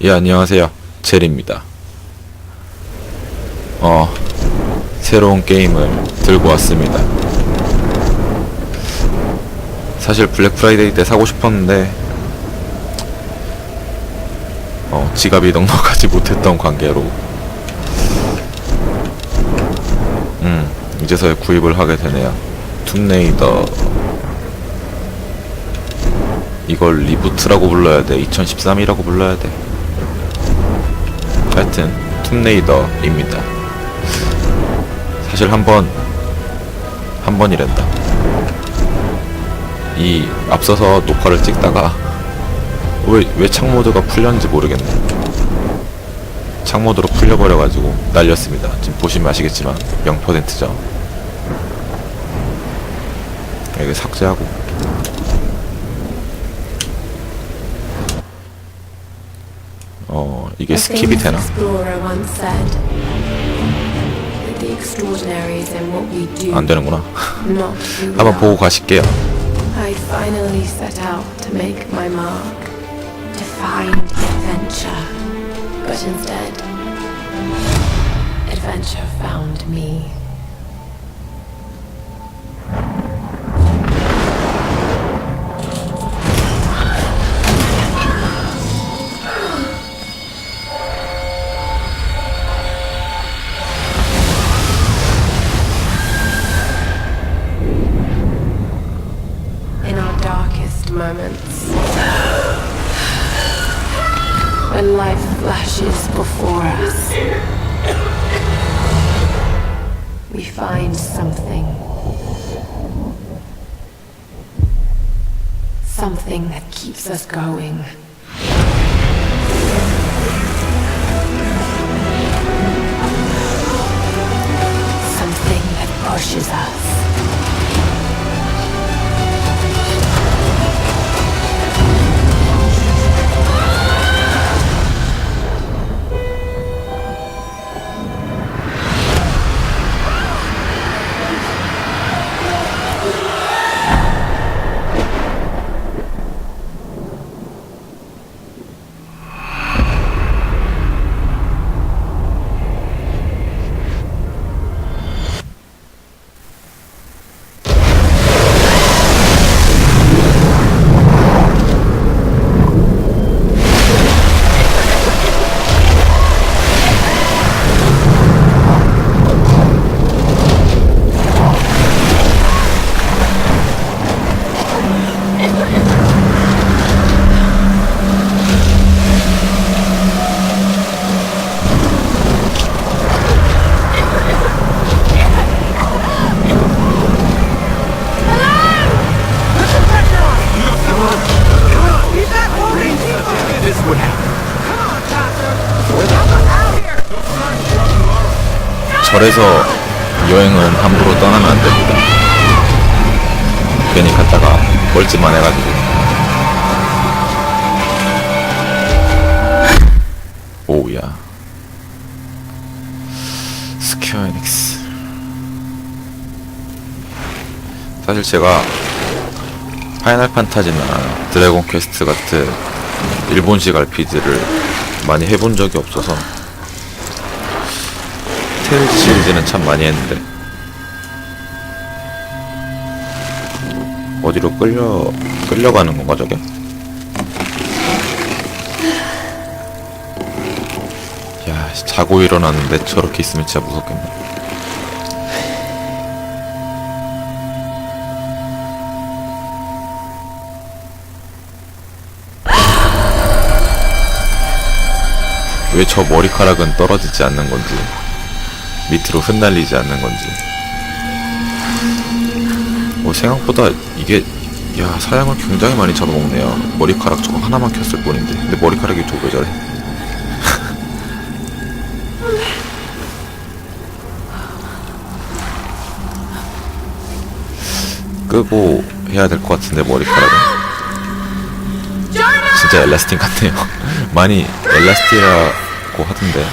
예, 안녕하세요. 젤입니다. 어, 새로운 게임을 들고 왔습니다. 사실 블랙 프라이데이 때 사고 싶었는데, 어, 지갑이 넉넉하지 못했던 관계로, 음, 이제서야 구입을 하게 되네요. 툼레이더, 이걸 리부트라고 불러야 돼. 2013이라고 불러야 돼. 하여튼 툼레이더입니다. 사실 한 번, 한 번이란다. 이 앞서서 녹화를 찍다가 왜, 왜 창모드가 풀렸는지 모르겠네. 창모드로 풀려버려가지고 날렸습니다. 지금 보시면 아시겠지만 0%죠. 여기 삭제하고 어 이게 A 스킵이 famous 되나? explorer once said that the extraordinary is in what we do, 안 되는구나. not who we 한번 are. 보고 가실게요. I finally set out to make my mark, to find adventure. But instead, adventure found me. Moments, when life flashes before us, we find something. Something that keeps us going. Something that pushes us. 절에서 여행은 함부로 떠나면 안 됩니다. 괜히 갔다가 멀찌만 해가지고. 오우야. 스퀘어 에닉스. 사실 제가 파이널 판타지나 드래곤 퀘스트 같은 일본식 RPG를 많이 해본 적이 없어서 테일 시리즈는 참 많이 했는데 어디로 끌려 끌려가는 건가 저게? 야 씨, 자고 일어났는데 저렇게 있으면 진짜 무섭겠네. 왜 저 머리카락은 떨어지지 않는 건지 밑으로 흩날리지 않는 건지. 뭐 생각보다 이게 야 사양을 굉장히 많이 잡아먹네요. 머리카락 저거 하나만 켰을 뿐인데. 근데 머리카락이 또왜 저래? 끄고 해야 될 것 같은데 머리카락은. 진짜 엘라스틴 같네요. 많이 엘라스티라 고 하던데.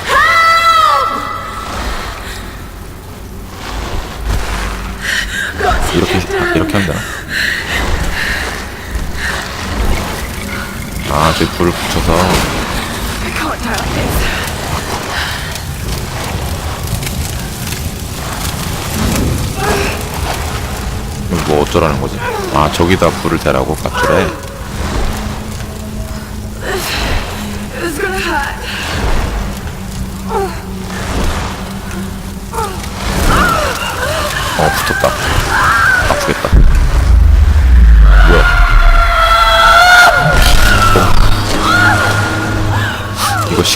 이렇게 이렇게 하면 되나? 아, 저기 불을 붙여서. 뭐 어쩌라는 거지? 아 저기다 불을 대라고? 밧줄에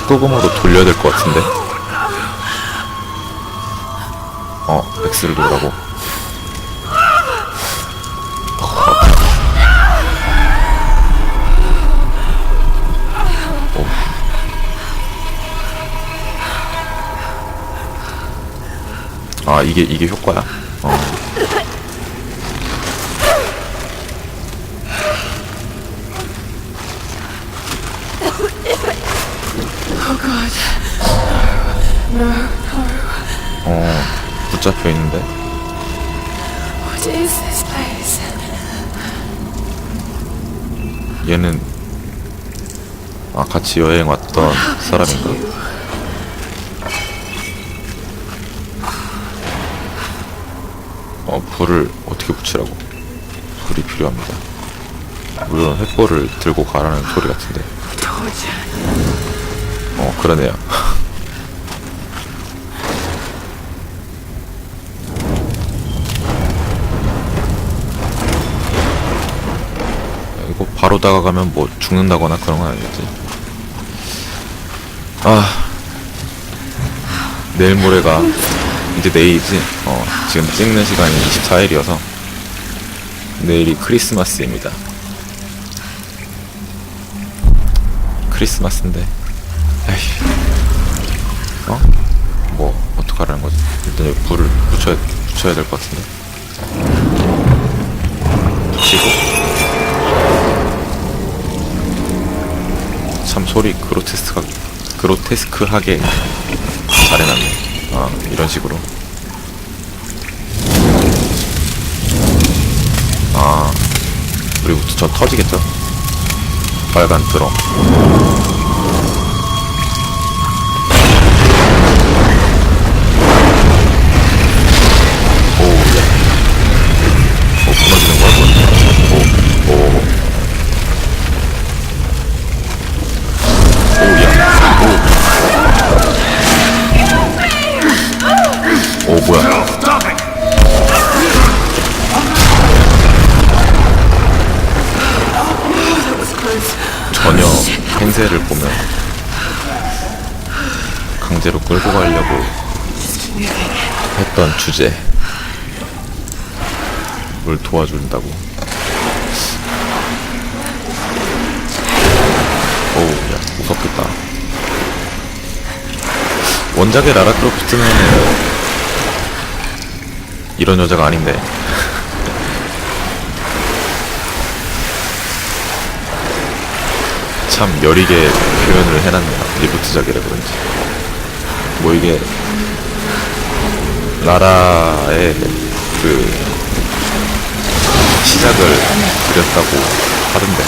19금으로 돌려야 될 것 같은데 어 X를 누르라고 어. 아 이게 이게 효과야? 어. 붙잡혀 있는데 What is this place? 얘는 아 같이 여행 왔던 사람인가? 어 불을 어떻게 붙이라고? 불이 필요합니다. 물론 횃불을 들고 가라는 소리 같은데. 어 그러네요. 바로 다가가면 뭐 죽는다거나 그런 건 아니겠지? 아 내일 모레가 이제 내일이지? 어 지금 찍는 시간이 24일이어서 내일이 크리스마스입니다. 크리스마스인데 에이 어? 뭐 어떡하라는 거지? 일단 여기 불을 붙여야 붙여야 될 것 같은데. 붙이고. 참 소리 그로테스크하 그로테스크하게 잘해놨네. 아 이런 식으로. 아 그리고 저 터지겠죠? 빨간 드럼. 강제로 끌고 가려고 했던 주제. 뭘 도와준다고? 어우 야 무섭겠다. 원작의 라라 크로프트는 이런 여자가 아닌데. 참 여리게 표현을 해놨네요. 리부트작이라 그런지 뭐 이게 라라의 그 시작을 그렸다고 하던데.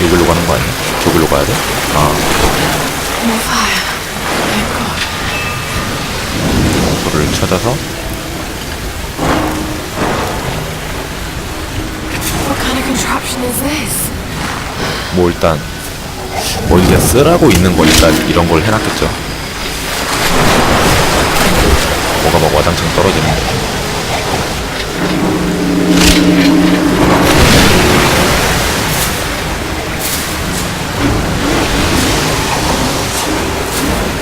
이걸로 가는 거 아니야? 저길로 가야 돼? 아 God. 불을 찾아서 뭐 일단 뭐 이제 쓰라고 있는 거니까 이런 걸 해놨겠죠. 뭐가 막 와장창 떨어지는 거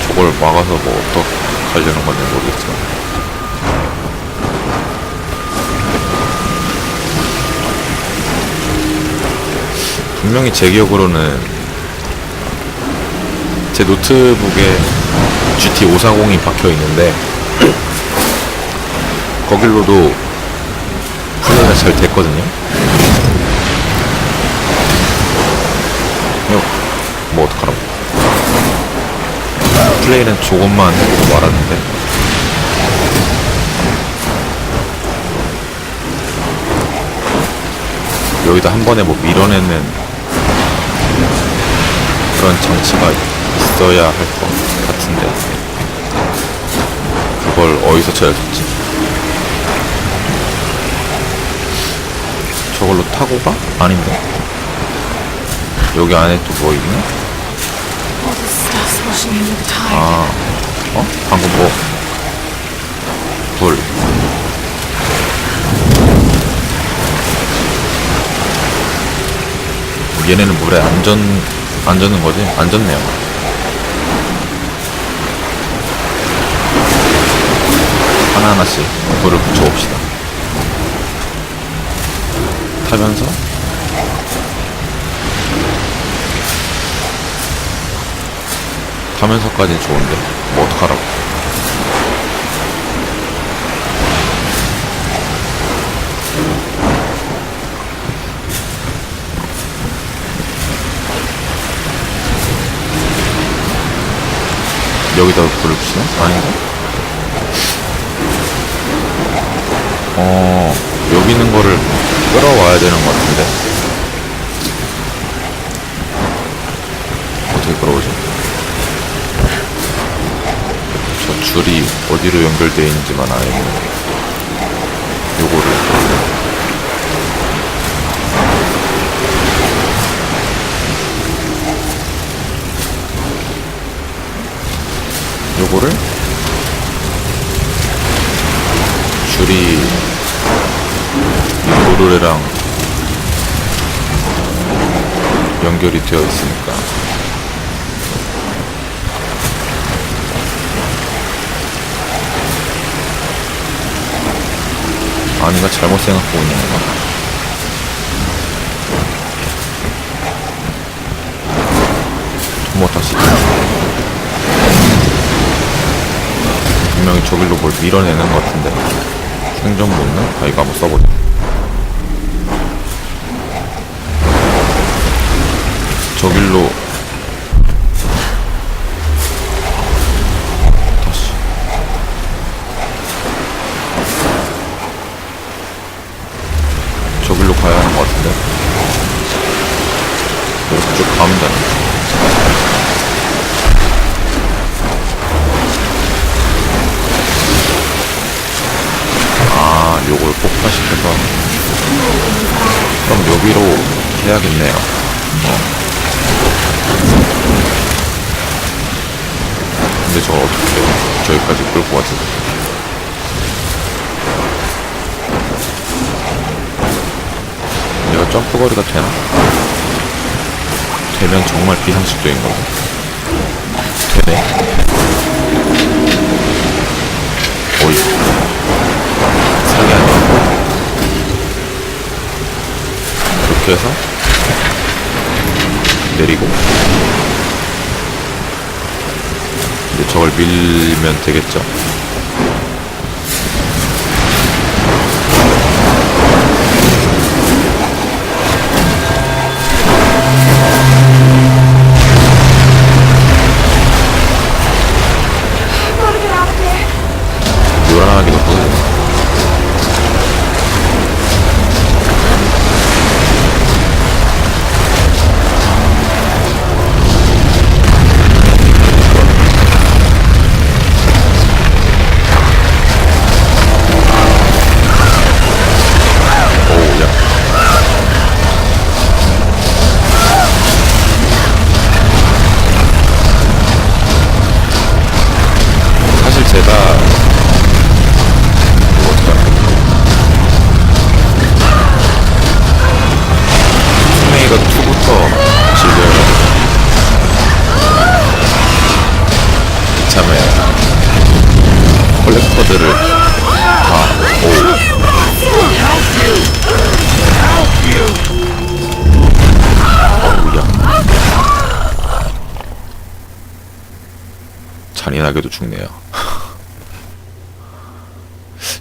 저걸 막아서 뭐 어떡하려는 건지 모르겠지만 분명히 제 기억으로는 제 노트북에 GT540이 박혀 있는데 거길로도 플레이가 잘 됐거든요. 어, 뭐 어떡하라고. 플레이는 조금만 해보고 말았는데 여기다 한 번에 뭐 밀어내는 그런 장치가 있어야 할 것 같은데 그걸 어디서 찾아줬지? 저걸로 타고 가? 아닌데 여기 안에 또뭐 tide. 아, 어? 방금 뭐? 불. 얘네는 물에 안 젖, 안 젖는 거지? 안 젖네요. 하나하나씩 불을 붙여봅시다. 타면서 타면서까지는 좋은데 뭐 어떡하라고 여기다 불을 붙이나? 아닌가? 어 여기 있는 거를 끌어와야 되는 것 같은데 어떻게 끌어오지? 저 줄이 어디로 연결되어 있는지만 알면 요거를 요거를? 줄이 이 노르레랑 연결이 되어 있으니까. 아니가 잘못 생각하고 있는 건가? 뭐 다시 분명히 저길로 뭘 밀어내는 것 같은데 생존 본능? 아 이거 한번 써보자 저길로 저기까지 끌고 가지? 얘가 점프 거리가 되나? 되면 정말 비상식적인 거고. 되네. 오이. 사기 아니야. 이렇게 해서 내리고 이제 저걸 밀면 되겠죠. 잔인하게도 죽네요.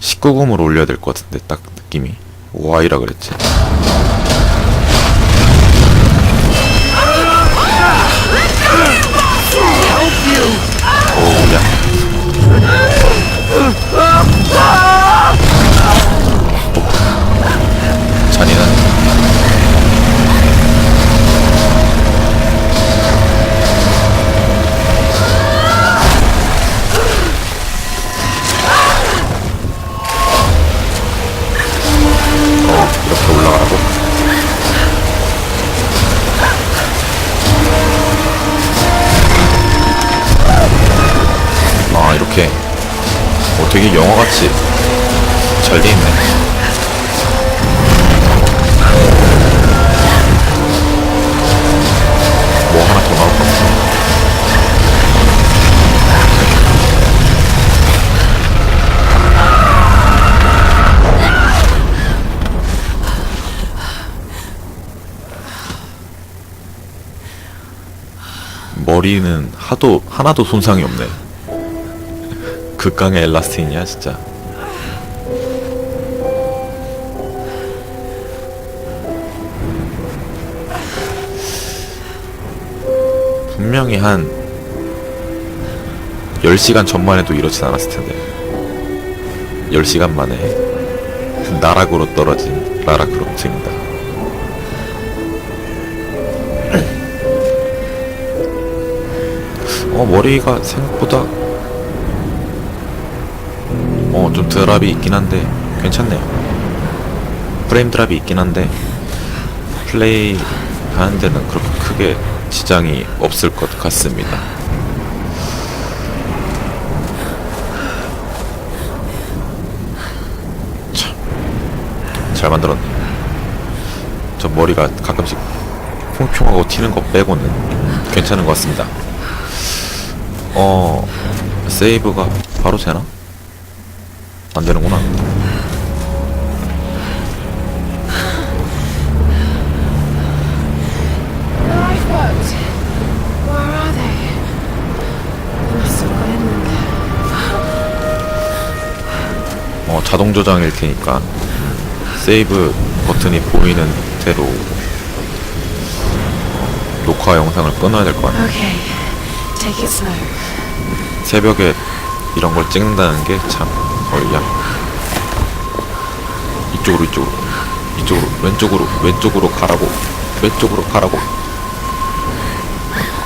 19금으로 올려야 될 것 같은데 딱 느낌이. Y라 그랬지. 잔인한 되게 영화같이 잘 돼 있네. 뭐 하나 더 나올 것 같아. 머리는 하도 하나도 손상이 없네. 극강의 엘라스틴이야 진짜. 분명히 한 10시간 전만 해도 이렇진 않았을 텐데 10시간 만에 나락으로 떨어진 라라 크로프트입니다 어 머리가 생각보다 어좀 드랍이 있긴 한데 괜찮네요. 프레임 드랍이 있긴 한데 플레이 하는 데는 그렇게 크게 지장이 없을 것 같습니다. 참. 잘 만들었네. 저 머리가 가끔씩 퐁퐁하고 튀는 거 빼고는 괜찮은 것 같습니다. 어 세이브가 바로 되나? 안 되는구나. 어 자동 저장일 테니까 세이브 버튼이 보이는 대로 어, 녹화 영상을 끊어야 될거 아니야. Okay. Take it slow. 새벽에 이런 걸 찍는다는 게 참 어이야. 이쪽으로 이쪽으로 이쪽으로 왼쪽으로 왼쪽으로 가라고 왼쪽으로 가라고.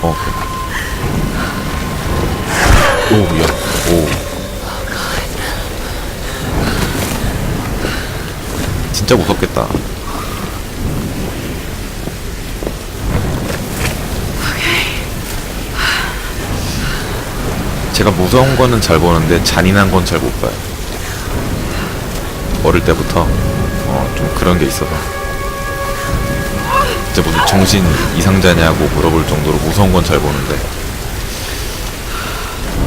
어. 오, 야, 오. 진짜 무섭겠다. 제가 무서운 거는 잘 보는데 잔인한 건 잘 못 봐요. 어릴 때부터 어, 좀 그런 게 있어서 진짜 무슨 정신 이상자냐고 물어볼 정도로 무서운 건 잘 보는데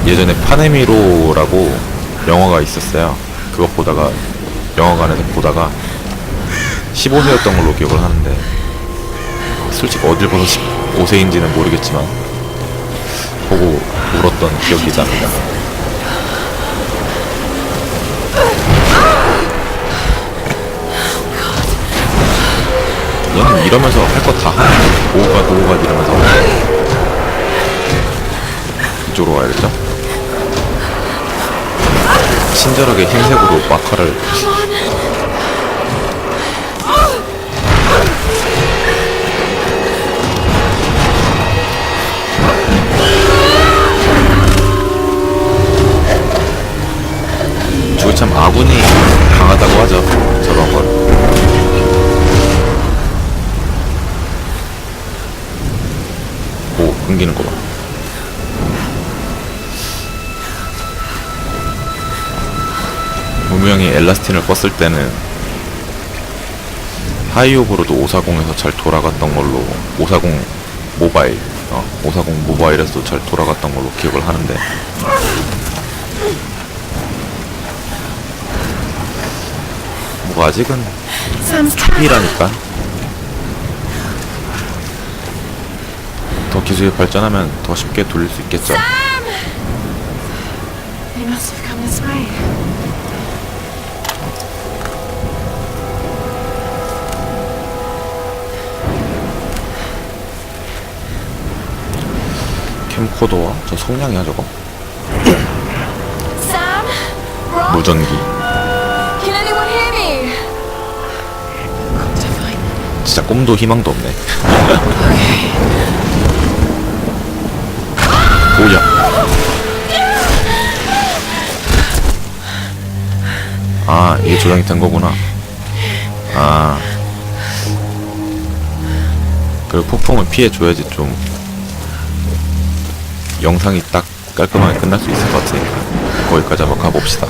예전에 파네미로라고 영화가 있었어요. 그거 보다가 영화관에서 보다가 15세였던 걸로 기억을 하는데 솔직히 어딜 봐서 15세인지는 모르겠지만 보고 울었던 기억이 납니다. 얘는 이러면서 할 거다 하네. 오가 이러면서 이쪽으로 가야겠죠? 친절하게 흰색으로 마카를 참 아군이 강하다고 하죠. 오, 끊기는 거 봐. 분명히 엘라스틴을 껐을 때는 하이오브로도 540에서 잘 돌아갔던 걸로 540 모바일 어, 540 모바일에서도 잘 돌아갔던 걸로 기억을 하는데 뭐 아직은. 초기라니까 기술이 발전하면 더 쉽게 돌릴 수 있겠죠 They must have come this way. 캠코더와 저 성냥이야 저거? 무전기 Can anyone hear me? To find them. 진짜 꿈도 희망도 없네 오야 아 이게 조정이 된 거구나. 아. 그리고 폭풍을 피해줘야지 좀 영상이 딱 깔끔하게 끝날 수 있을 것 같으니까 거기까지 한번 가봅시다.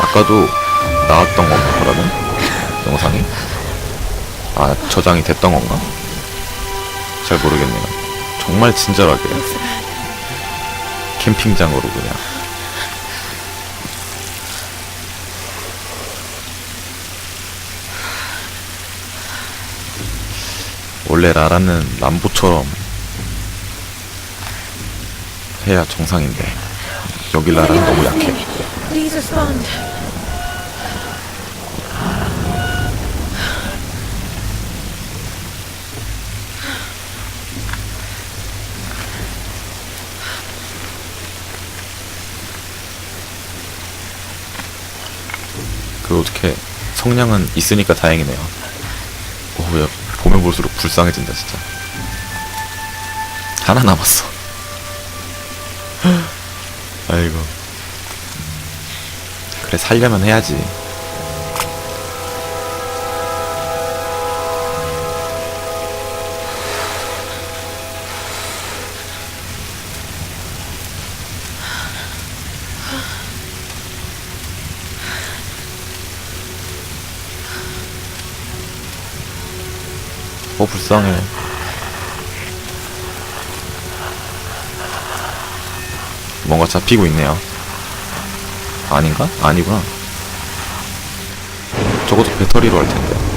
아까도 나왔던 건가 그러면 영상이? 아 저장이 됐던 건가? 잘 모르겠네요. 정말 친절하게. 캠핑장으로 그냥. 원래 라라는 람보처럼 해야 정상인데 여기 라라는 너무 약해 Please respond. 그 어떻게 성량은 있으니까 다행이네요. 오야 보면 볼수록 불쌍해진다 진짜. 하나 남았어. 아이고. 그래 살려면 해야지. 어 불쌍해. 뭔가 잡히고 있네요. 아닌가? 아니구나. 적어도 배터리로 할 텐데.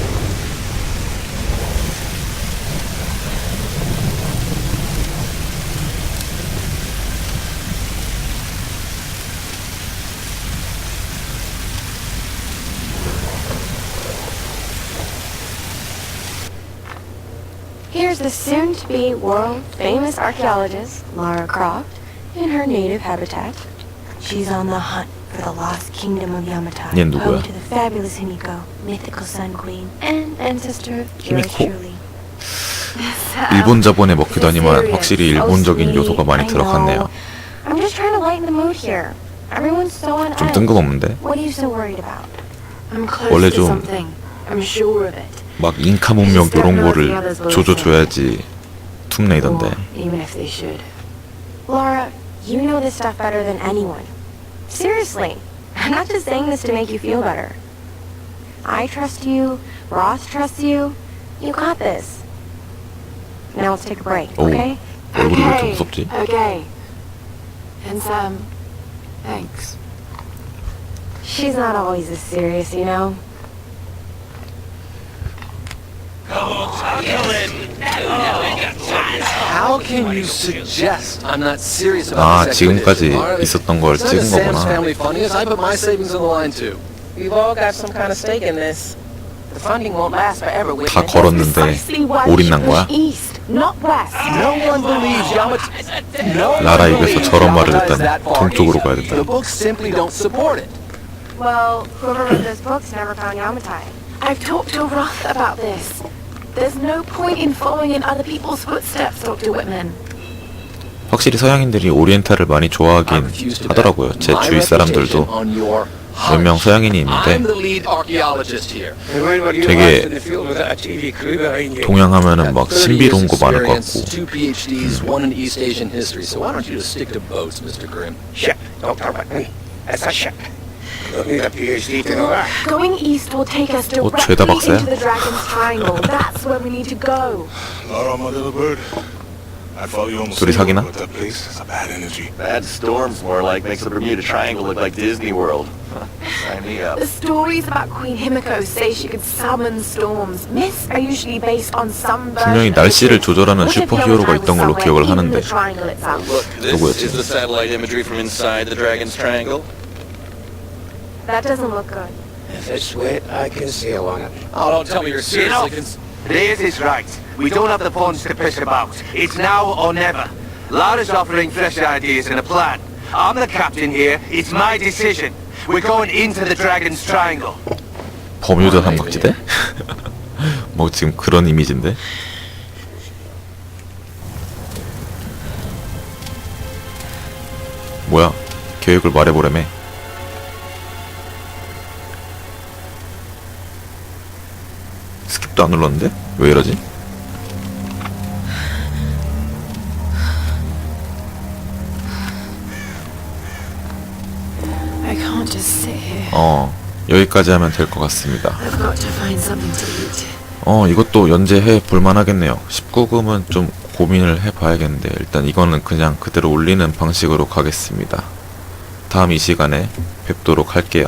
Here's the soon to be world famous archaeologist, Lara Croft, in her native habitat. She's on the hunt for the lost kingdom of Yamatai, 얘는 누구야? home to the fabulous Himiko, mythical sun queen, and ancestor of yours 히미코? truly. 일본 자본에 Serious. 확실히 Oh, 일본적인. 요소가 많이 들어갔네요. I'm just trying to lighten the mood here. Everyone's so on 좀 edge. 뜬금없는데? What are you so worried about? I'm close 원래 to 좀- something. I'm sure of it. 막 잉카 문명 요런 거를 조져줘야지 툼레이던데. Or even if they should. Laura, you know this stuff better than anyone. Seriously, I'm not just saying this to make you feel better. I trust you, Ross trusts you. You got this. Now let's take a break, 오, okay? 얼굴이 왜 이렇게 무섭지? Okay. And Sam, thanks. She's not always this serious, you know? How can you suggest I'm not serious about 아 this 지금까지 있었던 걸 It's not 찍은 Sam's 거구나. family funding us. I put my savings on the line too. We've all got some kind of stake in this. The funding won't last forever, 다. 걸었는데 올인난 거야? No one believes. No one 라라 입에서 believes 저런 말을 is 했다니 that far 동쪽으로. 가야 된다. The books simply don't support it. Well, whoever wrote those books never found Yamatai. I've talked to Roth about this. There's no point in following in other people's footsteps, Dr. Whitman. 확실히 서양인들이 오리엔탈을 많이 좋아하긴 하더라고요. 제 주위 사람들도 몇 명. 서양인이 있는데. 되게 동양 하면은 막30 신비로운 거 많을 것 같고 Two PhDs, one in East Asian history. So why don't you just stick to boats, Mr. Grimm? Ship, don't talk about me. That's a ship. Don't need a PhD to know that. Going east will take us 어, directly 죄다 박사야? into the Dragon's Triangle. That's where we need to go. Laura, my little bird. I thought you almost 둘이 said 사귀나? with that place. It's a bad energy. Bad storms, more like, makes the Bermuda Triangle look like Disney World. Sign me up. The stories about Queen Himiko say she could summon storms. Myths are usually based on some 분명히 version of the 날씨를 truth. 조절하는 What if 슈퍼히어로가 Yamatai 있던 걸로 was somewhere 기억을 in 하는데 the triangle itself? Look, this 누구였지? is the satellite imagery from inside the Dragon's Triangle. That doesn't look good. If it's wet, I can sail on it. Oh, don't tell me you're seriously cons- Reyes is right. We don't have the funds to piss about. It's now or never. Lara's offering fresh ideas and a plan. I'm the captain here. It's my decision. We're going into the Dragon's Triangle. 버뮤다 삼각지대? 뭐 지금 그런 이미지인데? 뭐야? 계획을 말해보라며. 아직도 안 눌렀는데? 왜 이러지? 어 여기까지 하면 될 것 같습니다. 어 이것도 연재해 볼만 하겠네요 19금은 좀 고민을 해봐야겠는데 일단 이거는 그냥 그대로 올리는 방식으로 가겠습니다 다음 이 시간에 뵙도록 할게요